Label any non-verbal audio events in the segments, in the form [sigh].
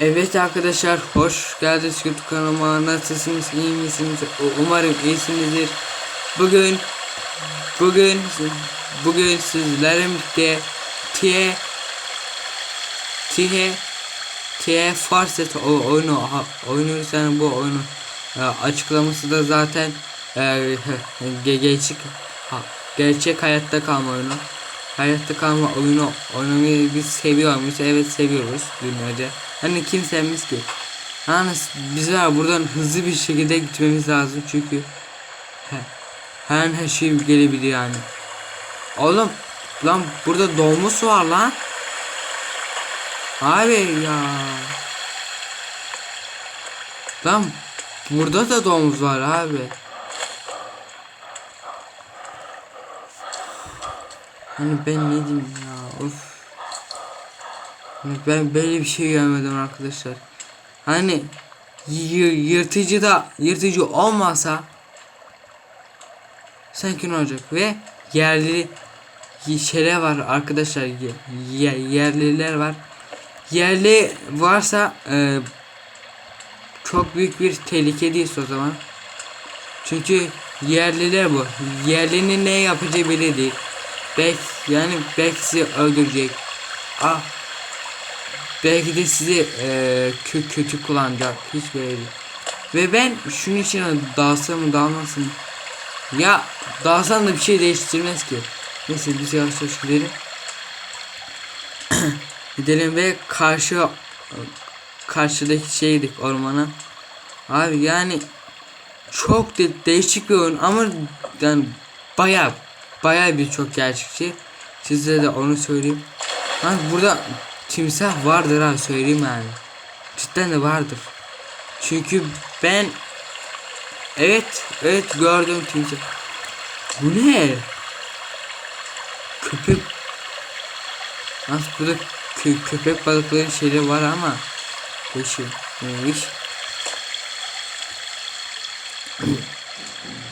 Evet arkadaşlar hoş geldiniz YouTube kanalıma. Nasılsınız iyi misiniz? Umarım iyisinizdir. Bugün bugün bugün sizlerle birlikte T T T Farset oyunu yani bu oyunu e, açıklaması da zaten e, ge- gerçek gerçek hayatta kalma oyunu hayatta kalma oyunu oynamayı biz seviyor muyuz evet seviyoruz dünyada hani kim sevmez ki. Yalnız biz var buradan hızlı bir şekilde gitmemiz lazım çünkü. He, her an her şey gelebilir yani. Oğlum lan burada dolmuş var lan. Abi ya. Lan burada da domuz var abi Hani ben ne diyeyim ya of. Hani ben böyle bir şey görmedim arkadaşlar. Hani yırtıcı da yırtıcı olmasa sanki ne olacak ve yerli şeyler var arkadaşlar ye- ye- yerliler var. Yerli varsa e, çok büyük bir tehlikedeyiz o zaman. Çünkü yerliler bu. Yerlinin ne yapacağı belli değil. Belki yani belki sizi öldürecek. Ah. Belki de sizi eee, kö kötü kullanacak. Hiç böyle. Ve ben şunun için dalsam mı dalmasın? Ya dalsan da bir şey değiştirmez ki. Neyse biz yavaş yavaş gidelim. [clears throat] gidelim ve karşı karşıdaki şeydik ormana. Abi yani çok de değişik bir oyun ama yani bayağı bayağı bir çok gerçekçi. Size de onu söyleyeyim. Lan burada timsah vardır ha söyleyeyim yani. Cidden de vardır. Çünkü ben evet evet gördüm timsah. Bu ne? Köpek Nasıl burada kö köpek balıkları şeyleri var ama Değişik neymiş?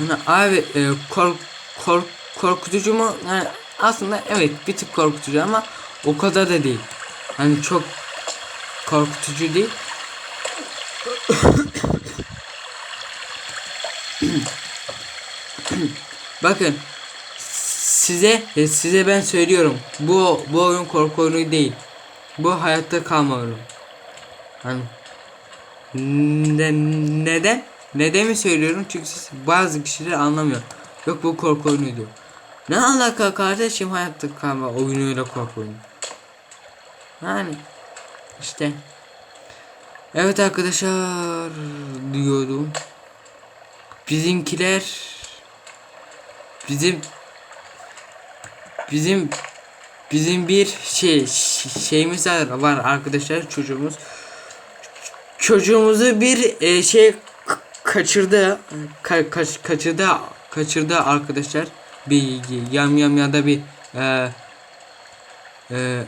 Yani abi e, kork, kork, korkutucu mu? Yani aslında evet bir tık korkutucu ama o kadar da değil. Hani çok korkutucu değil. [coughs] Bakın size e, size ben söylüyorum. Bu bu oyun korku oyunu değil. Bu hayatta kalma oyunu. Hani ne, neden? Neden mi söylüyorum? Çünkü siz bazı kişiler anlamıyor. Yok bu korku oyunu diyor. Ne alaka kardeşim hayatta kalma oyunuyla korku. Yani işte. Evet arkadaşlar diyordum. Bizimkiler bizim bizim bizim bir şey şeyimiz var arkadaşlar çocuğumuz çocuğumuzu bir e, şey kaçırdı ka- kaç kaçırdı kaçırdı arkadaşlar bir yam yam ya da bir e, e,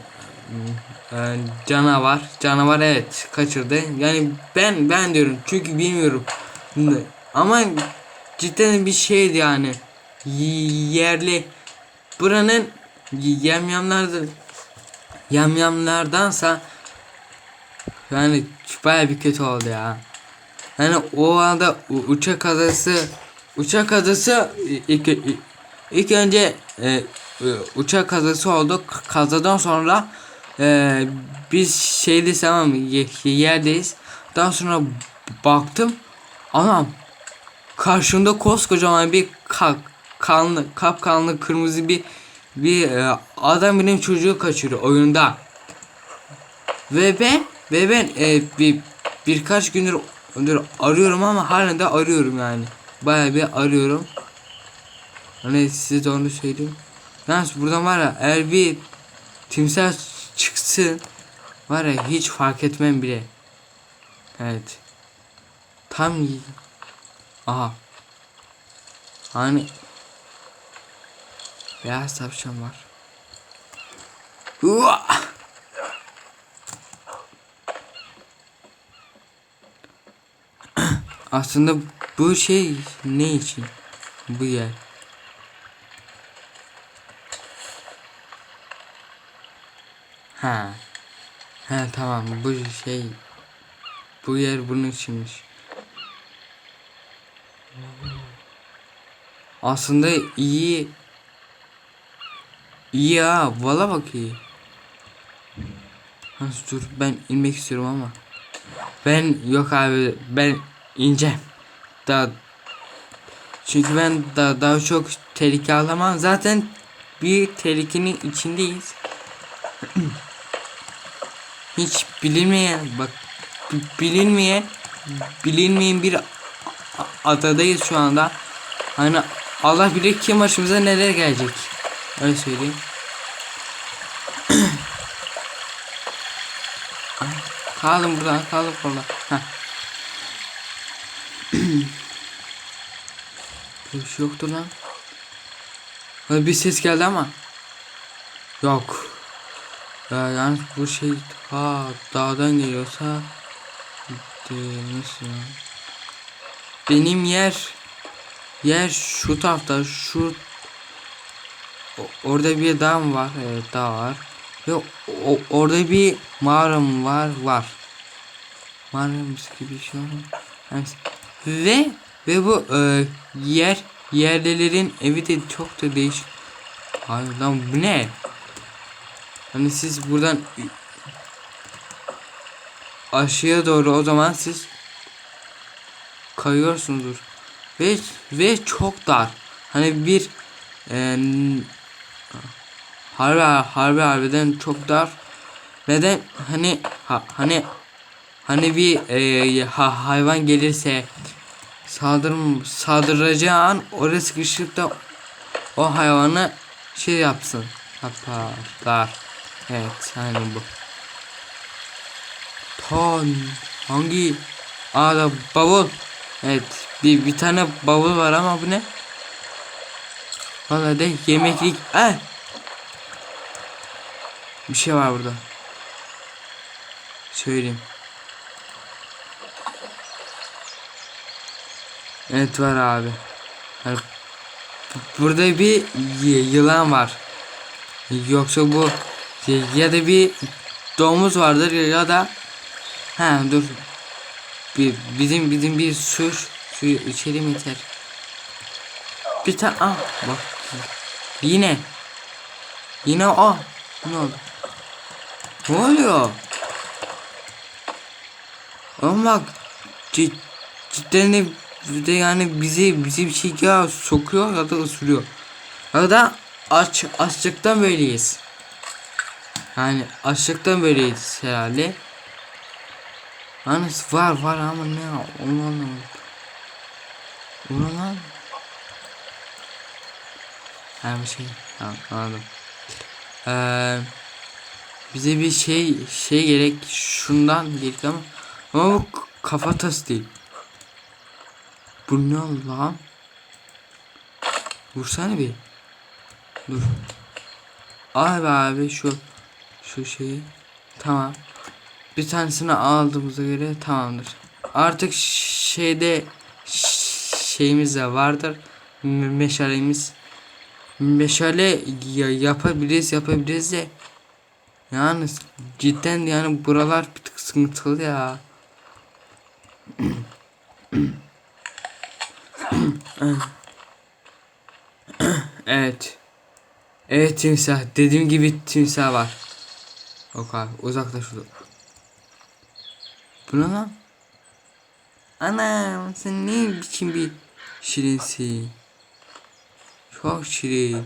e, canavar. Canavar evet kaçırdı. Yani ben ben diyorum çünkü bilmiyorum. Ama cidden bir şeydi yani. Yerli buranın yamyamlardan yamyamlardansa yani baya bir kötü oldu ya. Yani o anda uçak kazası uçak kazası ilk, önce e, e, uçak kazası oldu. Kazadan sonra e, biz şeydeyiz tamam yerdeyiz. Daha sonra baktım. Anam karşımda koskocaman bir ka kanlı kapkanlı kırmızı bir bir e, adam benim çocuğu kaçırıyor oyunda. Ve ben ve ben e, bir birkaç gündür arıyorum ama halen de arıyorum yani. Bayağı bir arıyorum. Hani size de onu söyleyeyim. Yalnız buradan var ya eğer bir timsah çıksın var ya hiç fark etmem bile. Evet. Tam y- Aha. Hani beyaz tavşan var. Hua! [clears throat] Aslında bu şey ne için? Bu yer. Ha. Ha tamam bu şey Bu yer bunun içinmiş. Aslında iyi. İyi ha. Valla bak iyi. Ha, dur ben inmek istiyorum ama. Ben yok abi ben ineceğim. Daha çünkü ben da, daha çok tehlike alamam. Zaten bir tehlikenin içindeyiz. [clears throat] Hiç bilinmeyen bak bi- bilinmeyen bilinmeyen bir adadayız şu anda. Hani Allah bilir kim başımıza neler gelecek. Öyle söyleyeyim. [clears throat] kaldım burada kaldım burada. Heh. [clears throat] Bir şey yoktu lan. Ha, bir ses geldi ama. Yok. Ya yani bu şey ha dağdan geliyorsa nasıl ya? Benim yer yer şu tarafta şu orada bir dağ mı var? Evet dağ var. Ve o, orada bir mağara mı var? Var. Mağaramız gibi bir şey var? Evet. Ve ve bu e, yer yerlilerin evi de çok da değişik. Hayır lan bu ne? Hani siz buradan aşağıya doğru o zaman siz kayıyorsunuzdur. Ve ve çok dar. Hani bir e, harbi harbi harbiden çok dar. Neden hani ha, hani hani bir e, ha, hayvan gelirse saldırım saldıracağı an oraya sıkışıp da o hayvanı şey yapsın. Yaparlar. Evet yani bu. Ton hangi? Aa da bavul. Evet bir, bir tane bavul var ama bu ne? Vallahi de yemeklik. Eh. Bir şey var burada. Söyleyeyim. Evet var abi. Burada bir yılan var. Yoksa bu ya da bir domuz vardır ya da ha dur bir bizim bizim bir su su içelim yeter. Bir tane ah bak yine yine ah ne oldu? Ne oluyor? Ama bak cid, cidden de, de yani bizi bizi bir şey ya sokuyor ya da ısırıyor. Ya da aç açlıktan böyleyiz. Yani açlıktan böyleyiz herhalde. Hani var var ama ne onu anlamadım. Onu lan. Her bir şey tamam anladım. Ee, bize bir şey şey gerek şundan gerek ama ama bu kafatası değil. Bu ne lan? Vursana bir. Dur. Abi abi şu şu şeyi. Tamam. Bir tanesini aldığımıza göre tamamdır. Artık şeyde şeyimiz de vardır. Me- Meşalemiz. Meşale ya- yapabiliriz yapabiliriz de. Yani cidden yani buralar bir tık sıkıntılı ya. evet. Evet timsah. Dediğim gibi timsah var. Yok abi uzaklaş. Bu ne lan? Anam sen ne biçim bir şirinsin. Çok şirin.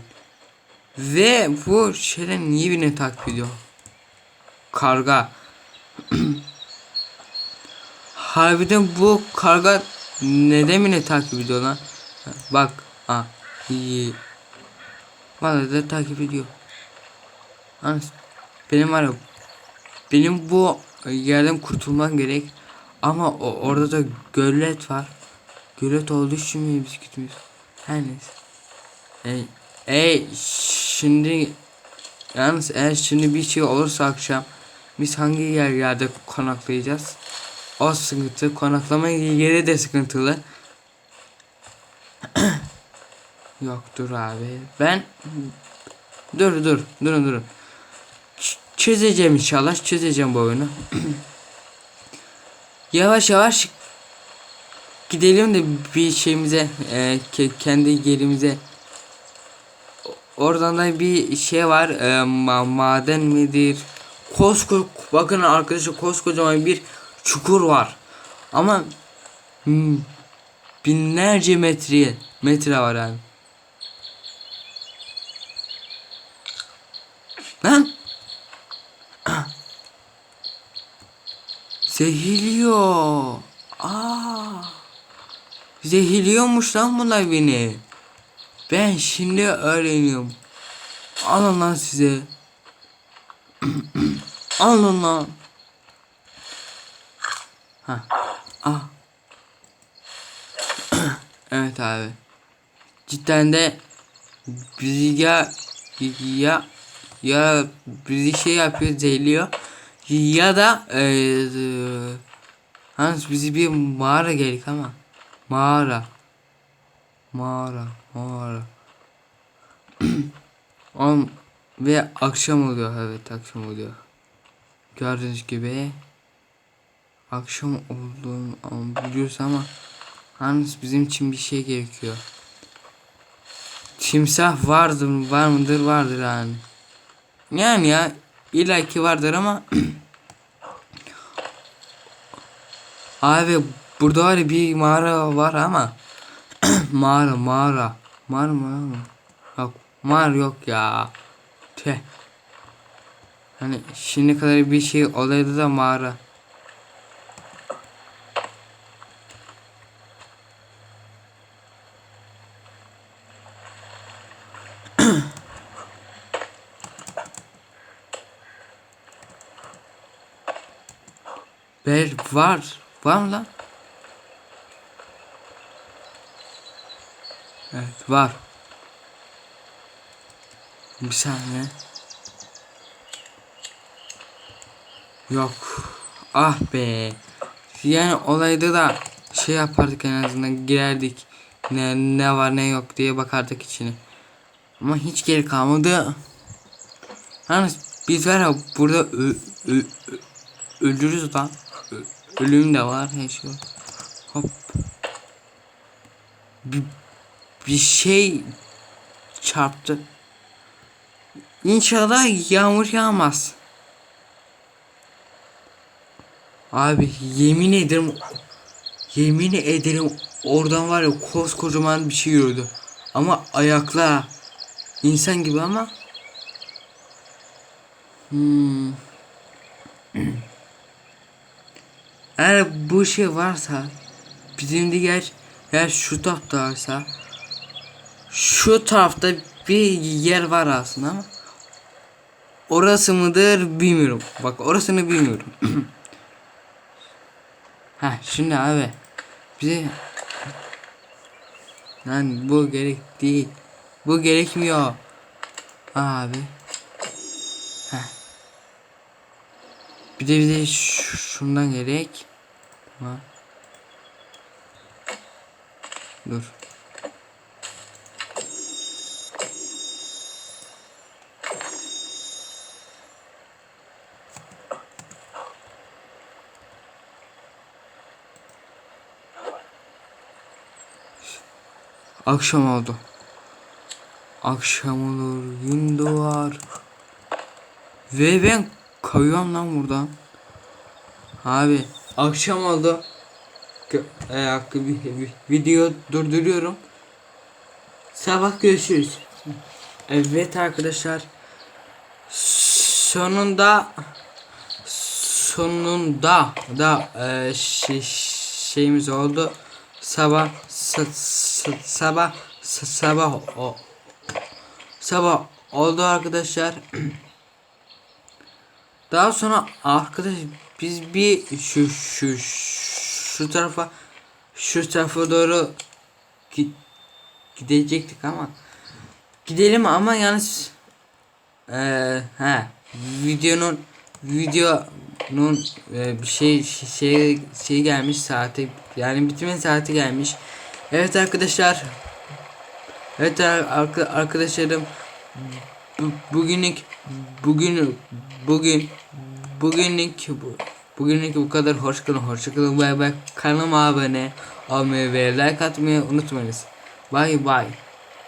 Ve bu şeyler niye beni takip ediyor? Karga. [clears throat] Harbiden bu karga neden beni takip ediyor lan? Bak. Ha. iyi. Vallahi de takip ediyor. Benim var ya benim bu yerden kurtulmam gerek. Ama o, orada da gölet var. Gölet olduğu için mi biz gitmiyoruz? Her neyse. Ey, ey şimdi yalnız eğer şimdi bir şey olursa akşam biz hangi yerlerde konaklayacağız? O sıkıntı. Konaklama yeri de sıkıntılı. [coughs] Yok dur abi. Ben dur dur durun durun. Çözeceğim inşallah. Çözeceğim bu oyunu. [clears throat] yavaş yavaş gidelim de bir şeyimize e, ke- kendi yerimize oradan da bir şey var e, ma- maden midir kosko bakın arkadaşlar koskocaman bir çukur var ama binlerce metre metre var yani lan Zehirliyor. Aa. Zehirliyormuş lan bunlar beni. Ben şimdi öğreniyorum. Alın lan size. [clears throat] Alın lan. Ha. Ah. [clears throat] evet abi. Cidden de bizi ya ya ya bizi şey yapıyor zehirliyor ya da eee Hans bizi bir mağara geldik ama. Mağara. Mağara mağara. [clears throat] Oğlum ve akşam oluyor. Evet akşam oluyor. Gördüğünüz gibi akşam olduğunu biliyoruz ama Hans bizim için bir şey gerekiyor. Timsah vardır var mıdır? Vardır yani. Yani ya illa vardır ama [clears throat] Abi burada var bir mağara var ama [clears throat] mağara mağara. Mağara mı yok mağara yok ya. Tüh. Hani şimdi kadar bir şey olaydı da mağara [clears throat] Ber var. Var mı lan? Evet var. Bir saniye. Yok. Ah be. Yani olayda da şey yapardık en azından girerdik. Ne ne var ne yok diye bakardık içine. Ama hiç geri kalmadı. Hani biz var ya burada ö, ö, ö, öldürürüz lan. Ölüm de var her şey. Hop. Bir, bir şey çarptı. İnşallah yağmur yağmaz. Abi yemin ederim yemin ederim oradan var ya koskocaman bir şey yürüdü. Ama ayakla insan gibi ama hmm. Eğer bu şey varsa bizim de yer, yer şu tarafta varsa şu tarafta bir yer var aslında ama orası mıdır bilmiyorum. Bak orasını bilmiyorum. [clears throat] ha şimdi abi bize lan bu gerek değil. Bu gerekmiyor. Abi. Bir de bize şundan gerek. Tamam. Dur. Akşam oldu. Akşam olur, gün doğar. Ve ben kayıyorum lan buradan. Abi akşam oldu. E, video durduruyorum. Sabah görüşürüz. Evet arkadaşlar. Sonunda sonunda da e, şey, şeyimiz oldu. Sabah sa- sa- sabah sa- sabah o sabah oldu arkadaşlar. [clears throat] Daha sonra arkadaş biz bir şu şu şu tarafa şu tarafa doğru gi- gidecektik ama gidelim ama yalnız eee he videonun videonun e, bir şey şey şey gelmiş saati yani bitirme saati gelmiş. Evet arkadaşlar. Evet arka- arkadaşlarım bu, bugünlük bugün bugün bugünlük bu Bugünlük bu kadar. Hoş kalın. Hoşça kalın. Bay bay. Kanalıma abone olmayı ve like atmayı unutmayınız. Bay bay.